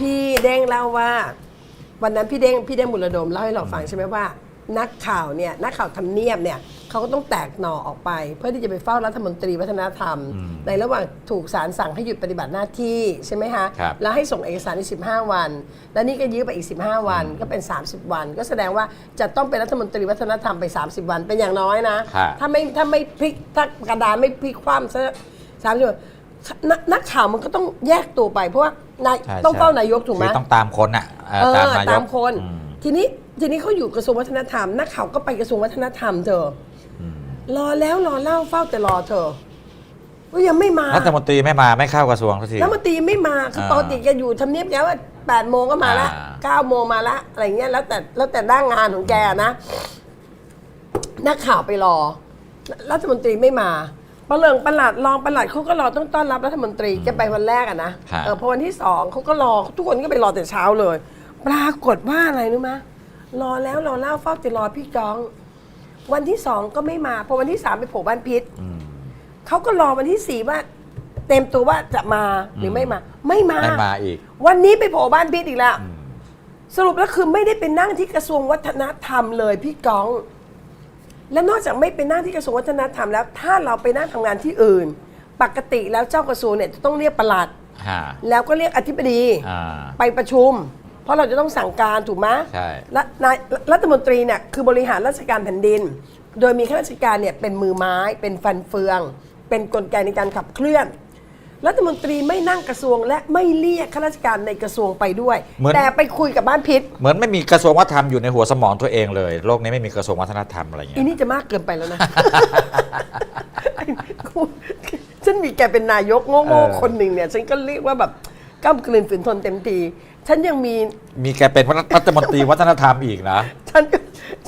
พี่เด้งเล่าว่า วันนั้นพี่เด้งพี่เด้งบุรดมเล่าให้เราฟังใช่ไหมว่า นักข่าวเนี่ยนักข่าวทำเนียบเนี่ยเขาก็ต้องแตกหน่อออกไป เพื่อที่จะไปเฝ้ารัฐมนตรีวัฒนธรรม ในระหว่างถูกศาลสั่งให้หยุดปฏิบัติหน้าที่ใช่ไหมคะครับแล้วให้ส่งเอกสารใน15 วัน แล้วนี่ก็ยื้อไปอีก 15 วันก็เป็น 30 วัน ก็แสดงว่าจะต้องเป็นรัฐมนตรีวัฒนธรรมไป 30 วันเป็นอย่างน้อยนะ ครับ ถ้าไม่ถ้าไม่พลิกถ้ากระดานไม่พลิกคว่ำซะสามสิบวัน นักนักข่าวมันก็ต้องแยกตัวไป เพราะว่านายใช่ต้องใช่เฝ้านายกถูกไหมคือต้องตามคนอะเออเออตามนายกตามคน อืมทีนี้ทีนี้เขาอยู่กระทรวงวัฒนธรรมนักข่าวก็ไปกระทรวงวัฒนธรรมเธออรอแล้วรอเล่าเฝ้าแต่รอเธอก็ยังไม่มารัฐมนตรีไม่มาไม่เข้ากระทรวงสักที รัฐมนตรีไม่มาคืออ่าปกติแกอยู่ทำเนียบแกว่าแปดโมงก็มาละอ่า เก้าโมงมาละอะไรเงี้ยแล้วแต่แล้วแต่ด้างงานของแกนะนักข่าวไปรอรัฐมนตรีไม่มา ประเลิงประหลัดรองประหลัดเขาก็รอต้องต้อนรับรัฐมนตรีแกไปวันแรกอะนะเออพอวันที่สองเขาก็รอทุกคนก็ไปรอแต่เช้าเลย ปรากฏว่าอะไรรู้ไหมรอแล้วรอเล่าเฝ้าจะรอพี่จ้อง วันที่สองก็ไม่มาพอวันที่สามไปโผล่บ้านพิษอืม เขาก็รอวันที่สี่ว่า เต็มตัวว่าจะมาหรือไม่มา ไม่มา ไม่มาอีก วันนี้ไปโผล่บ้านพิษอีกแล้ว สรุปแล้วคือไม่ได้เป็นนั่งที่กระทรวงวัฒนธรรมเลยพี่ก้อง และนอกจากไม่เป็นนั่งที่กระทรวงวัฒนธรรมแล้ว ถ้าเราไปนั่งทำงานที่อื่น ปกติแล้วเจ้ากระทรวงเนี่ยจะต้องเรียกปลัดฮะแล้วก็เรียกอธิบดี อ่า ไปประชุม เพราะเราจะต้องสั่งการถูกไหมใช่ และนายรัฐมนตรีเนี่ยคือบริหารราชการแผ่นดิน โดยมีข้าราชการเนี่ยเป็นมือไม้ เป็นฟันเฟือง เป็นกลไกในการขับเคลื่อน รัฐมนตรีไม่นั่งกระทรวงและไม่เรียกข้าราชการในกระทรวงไปด้วย เหมือน แต่ไปคุยกับบ้านพิษเหมือนไม่มีกระทรวงวัฒนธรรมอยู่ในหัวสมองตัวเองเลย โลกนี้ไม่มีกระทรวงวัฒนธรรมอะไรอย่างอีเงี้ยนี่จะมากเกินไปแล้วนะกูฉันมีแกเป็นนายกโง่ๆคนหนึ่งเนี่ย ฉันก็เรียกว่าแบบก้ามกลืนฝืนทนเต็มที ฉันยังมี มีแกเป็นรัฐมนตรีวัฒนธรรมอีกนะ ฉันก็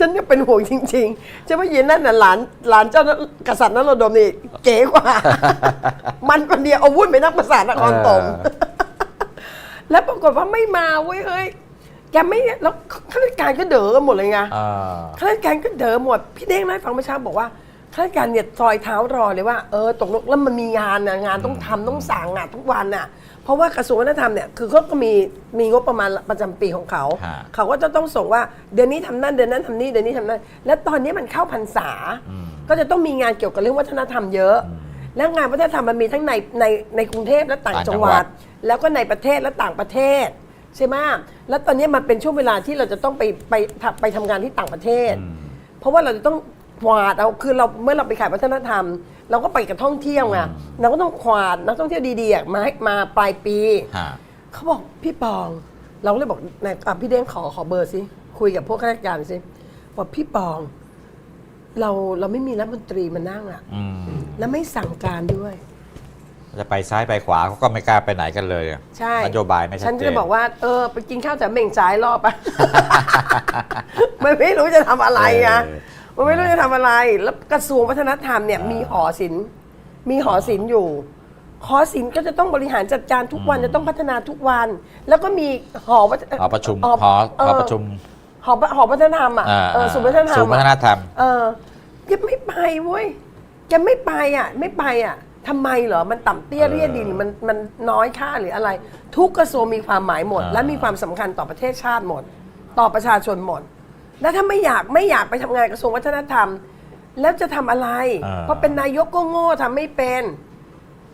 ฉันก็เป็นห่วงจริงๆจะว่าเย็นนั่นน่ะหลานหลานเจ้ากษัตริย์นรดมนี่เก๋กว่า มันคนเดียวเอาวุ่นไปนักประสาทนครตมเออแล้วปรากฏว่าไม่มาเว้ยเฮ้ยแกไม่แล้วข้าราชการก็เด๋อกันหมดเลยไงอ่าข้าราชการก็เด๋อหมด พี่เด้งเล่าให้ฟังเมื่อเช้าบอกว่า ข้าราชการเนี่ยซอยเท้ารอเลยว่าเออตกลงแล้วมันมีงานนะงานต้องทำต้องสั่งอะทุกวันน่ะ เพราะว่ากระทรวงวัฒนธรรมเนี่ยคือเขาก็มีมีงบประมาณประจำปีของเขา ฮะ เขาก็จะต้องส่งว่าเดือนนี้ทำนั่นเดือนนั้นทำนี่เดือนนี้ทำนั่นแล้วตอนนี้มันเข้าพรรษาก็จะต้องมีงานเกี่ยวกับเรื่องวัฒนธรรมเยอะแล้วงานวัฒนธรรมมันมีทั้งในในในกรุงเทพและต่างต่างจัจังงหหวัวัด ด แล้วก็ในประเทศและต่างประเทศใช่ไหมแล้วตอนนี้มันเป็นช่วงเวลาที่เราจะต้องไปไปทำไปทำงานที่ต่างประเทศเพราะว่าเราจะต้อง ขวาดเอาคือเราเมื่อเราไปขายวัฒนธรรม เราก็ไปกับท่องเที่ยวไงเราก็ต้องขวาดนักท่องเที่ยวดีๆอะมาให้มาปลายปี ฮะ เขาบอกพี่ปอง เราก็เลยบอกนายอะพี่เด้งขอขอเบอร์สิคุยกับพวกข้าราชการสิบอกพี่ปอง เราเราไม่มีรัฐมนตรีมานั่งอะ อืมแล้วไม่สั่งการด้วย จะไปซ้ายไปขวาเขาก็ไม่กล้าไปไหนกันเลยใช่นโยบายไม่ชัดเจน ฉันก็เลยบอกว่าเออไปกินข้าวแต่เหม่งจ่ายรอบอะ มันไม่รู้จะทำอะไรอะเออ มันไม่รู้จะทำอะไร แล้วกระทรวงวัฒนธรรมเนี่ยมีหอศิลป์มีหอศิลป์อยู่หอศิลป์ก็จะต้องบริหารจัดการทุกวันจะต้องพัฒนาทุกวัน แล้วก็มีหอวัฒหอประชุมหหอเอหออประชุมหอหอวัฒนธรรมอะอ่าเออศูนย์วัฒนธรรมศูนย์วัฒนอะธรรม เออแกไม่ไปเว้ยแกไม่ไปอะ ไม่ไปอะทำไมเหรอมันต่ำเตี้ยเรียดินมันมันน้อยค่าหรืออะไร ทุกกระทรวงมีความหมายหมด อ่า และมีความสำคัญต่อประเทศชาติหมด ต่อประชาชนหมด แล้วถ้าไม่อยากไม่อยากไปทำงานกระทรวงวัฒนธรรม แล้วจะทำอะไรอ่า เพราะเป็นนายกก็โง่ทำไม่เป็น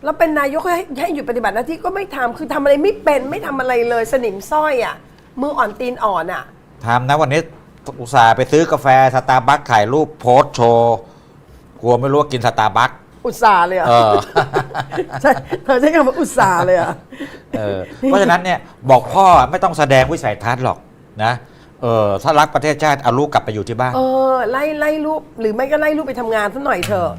แล้วเป็นนายกให้ให้หยุดปฏิบัติหน้าที่ก็ไม่ทำคือทำอะไรไม่เป็นไม่ทำอะไรเลยสนิมสร้อยอะ มืออ่อนตีนอ่อนอะ ทำนะวันนี้อุตส่าห์ไปซื้อกาแฟสตาร์บัคถ่ายรูปโพสต์โชว์กลัวไม่รู้ว่ากินสตาร์บัคอุตส่าห์เลยอะเออ ใช่เธอใช้คำว่าอุตส่าห์เลยอะ เออเพราะฉะนั้นเนี่ยบอกพ่อไม่ต้องแสดงวิสัยทัศน์หรอกนะ เออถ้ารักประเทศชาติเอาลูกกลับไปอยู่ที่บ้าน เออไล่ไล่ลูกหรือไม่ก็ไล่ลูกไปทำงานสักหน่อยเถอะ